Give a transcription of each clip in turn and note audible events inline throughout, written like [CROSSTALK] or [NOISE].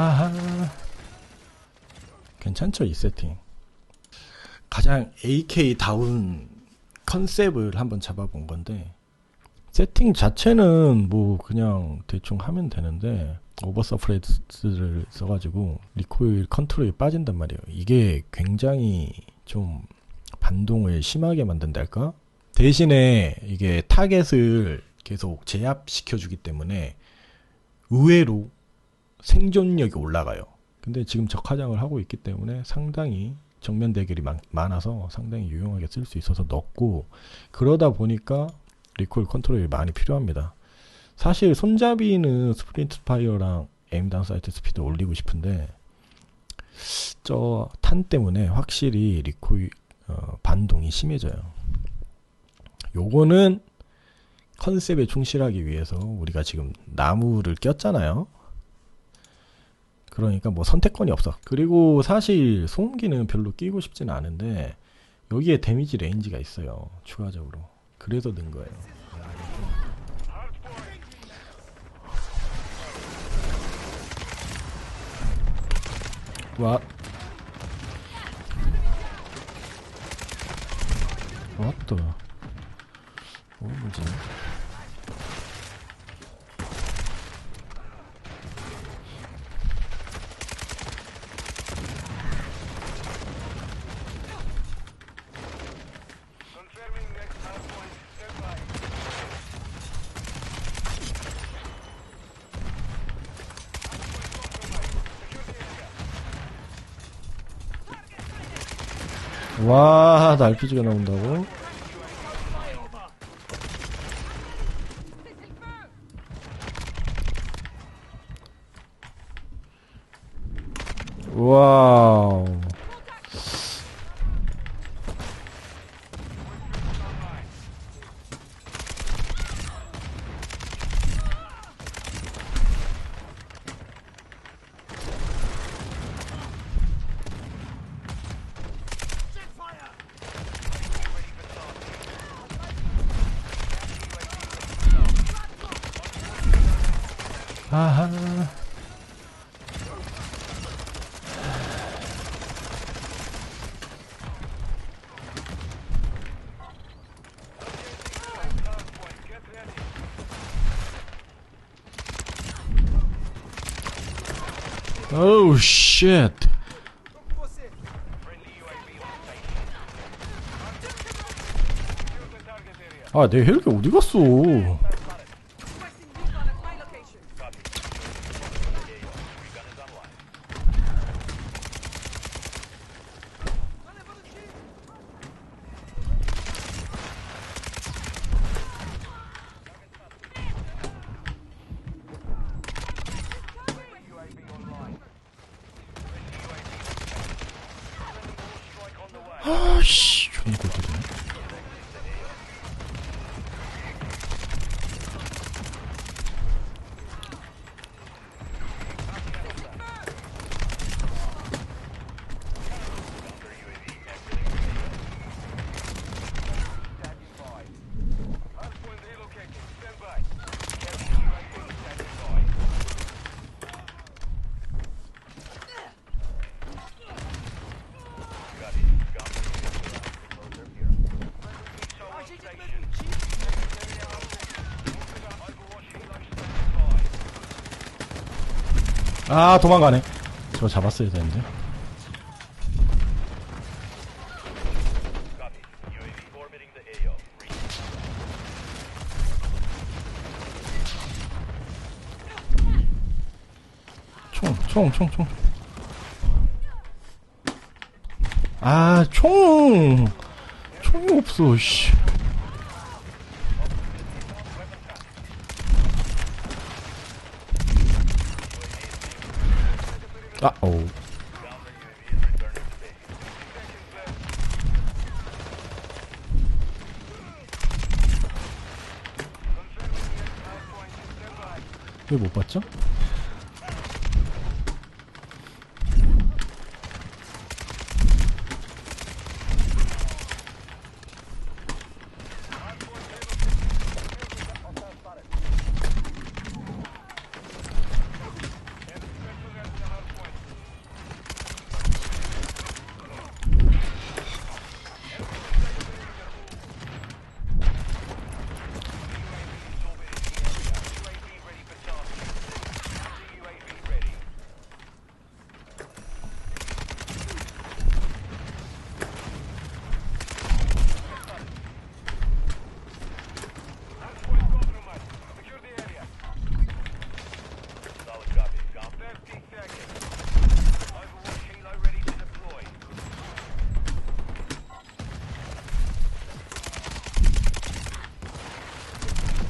아하. 괜찮죠, 이 세팅. 가장 AK다운 컨셉을 한번 잡아본 건데, 세팅 자체는 뭐 그냥 대충 하면 되는데, 오버서프레스를 써가지고 리코일 컨트롤이 빠진단 말이에요. 이게 굉장히 좀 반동을 심하게 만든달까? 대신에 이게 타겟을 계속 제압시켜주기 때문에 의외로 생존력이 올라가요. 근데 지금 적화장을 하고 있기 때문에 상당히 정면 대결이 많, 많아서 상당히 유용하게 쓸 수 있어서 넣고 그러다 보니까 리콜 컨트롤이 많이 필요합니다. 사실 손잡이는 스프린트 파이어랑 에임당 사이트 스피드 올리고 싶은데 저 탄 때문에 확실히 리콜 어, 반동이 심해져요. 요거는 컨셉에 충실하기 위해서 우리가 지금 나무를 꼈잖아요. 그러니까 뭐 선택권이 없어. 그리고 사실 소음기는 별로 끼고 싶지는 않은데 여기에 데미지 레인지가 있어요. 추가적으로. 그래서 넣은 거예요. 와. 왔다. 어, 뭐지? 와, 나 RPG가 나온다고? 와우. 아하. Oh shit. 아, 내 헬기 어디 갔어? 아씨, 존나 꼴 아, 도망가네. 저거 잡았어야 되는데. 총, 총, 총, 총. 아, 총! 총이 없어, 씨. 아, 오. 왜 못 봤죠?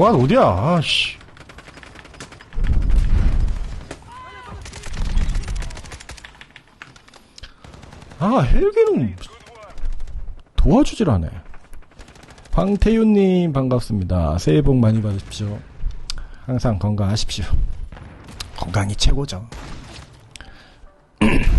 와 어디야? 아씨. 아 헬기는 도와주질 않네. 황태윤님 반갑습니다. 새해 복 많이 받으십시오. 항상 건강하십시오. 건강이 최고죠. [CLEARS THROAT]